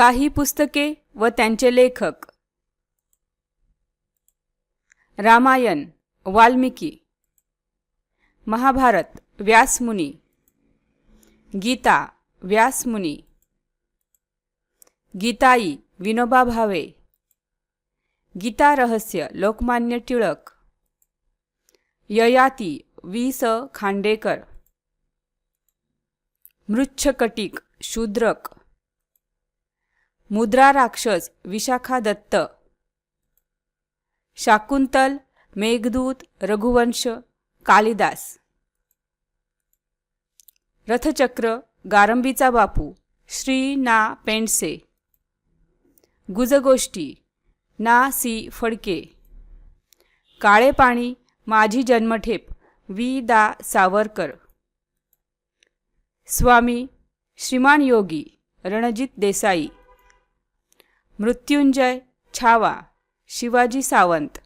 काही पुस्तके व त्यांचे लेखक. रामायण वाल्मिकी. महाभारत व्यासमुनी. गीता व्यासमुनी. गीताई विनोबा भावे. गीता रहस्य लोकमान्य टिळक. ययाती वि स. खांडेकर. मृच्छकटिक शूद्रक. मुद्रा राक्षस विशाखा दत्त. शाकुंतल मेघदूत रघुवंश कालिदास. रथचक्र गारंबीचा बापू श्री ना पेंडसे. गुजगोष्टी ना सी फडके. काळे पाणी माझी जन्मठेप वि. दा. सावरकर. स्वामी श्रीमान योगी रणजित देसाई. मृत्युंजय छावा शिवाजी सावंत.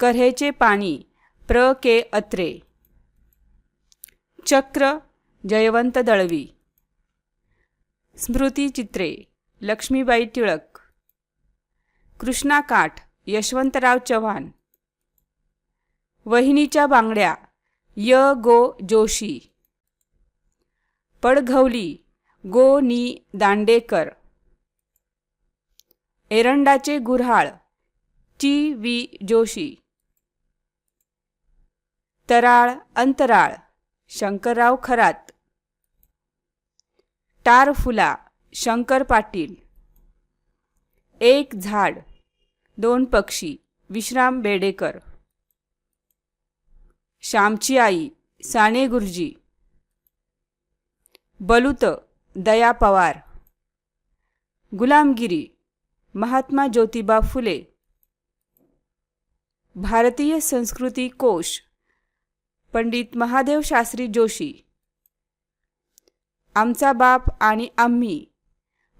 कऱ्हेचे पाणी प्र. के. अत्रे. चक्र जयवंत दळवी. स्मृतिचित्रे लक्ष्मीबाई टिळक. कृष्णा काठ यशवंतराव चव्हाण. वहिनीच्या बांगड्या य. गो. जोशी. पडघवली गो. नी. दांडेकर. एरंडाचे गुऱ्हाळ ची वी जोशी. तराळ अंतराळ शंकरराव खरात. टार फुला शंकर पाटील. एक झाड दोन पक्षी विश्राम बेडेकर. श्यामची आई साने गुरुजी. बलुत दया पवार. गुलामगिरी महात्मा ज्योतिबा फुले. भारतीय संस्कृती कोश. पंडित महादेव शास्त्री जोशी. आमचा बाप आणि आम्ही.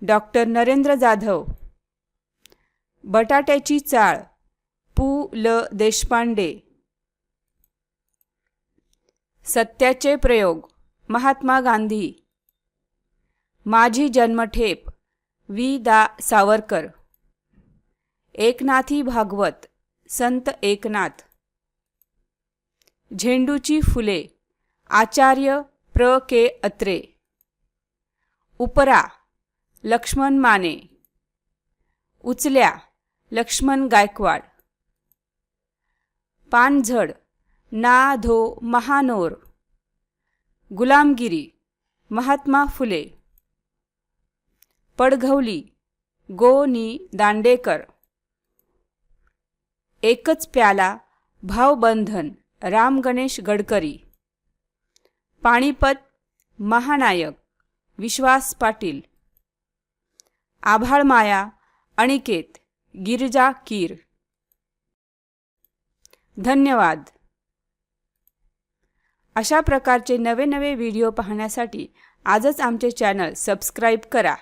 डॉक्टर नरेंद्र जाधव. बटाट्याची चाळ. पु. ल. देशपांडे. सत्याचे प्रयोग. महात्मा गांधी. माझी जन्मठेप. वि दा. सावरकर. एकनाथी भागवत संत एकनाथ. झेंडूची फुले आचार्य प्र. के. अत्रे. उपरा लक्ष्मण माने. उचल्या लक्ष्मण गायकवाड. पानझड ना धो महानोर. गुलामगिरी महात्मा फुले. पडघवली गो नी दांडेकर. एकच प्याला भावबंधन राम गणेश गडकरी. पाणीपत महानायक विश्वास पाटील. आभाळमाया अनिकेत गिरिजा कीर. धन्यवाद. अशा प्रकारचे नवे नवे व्हिडिओ पाहण्यासाठी आजच आमचे चॅनल सबस्क्राईब करा.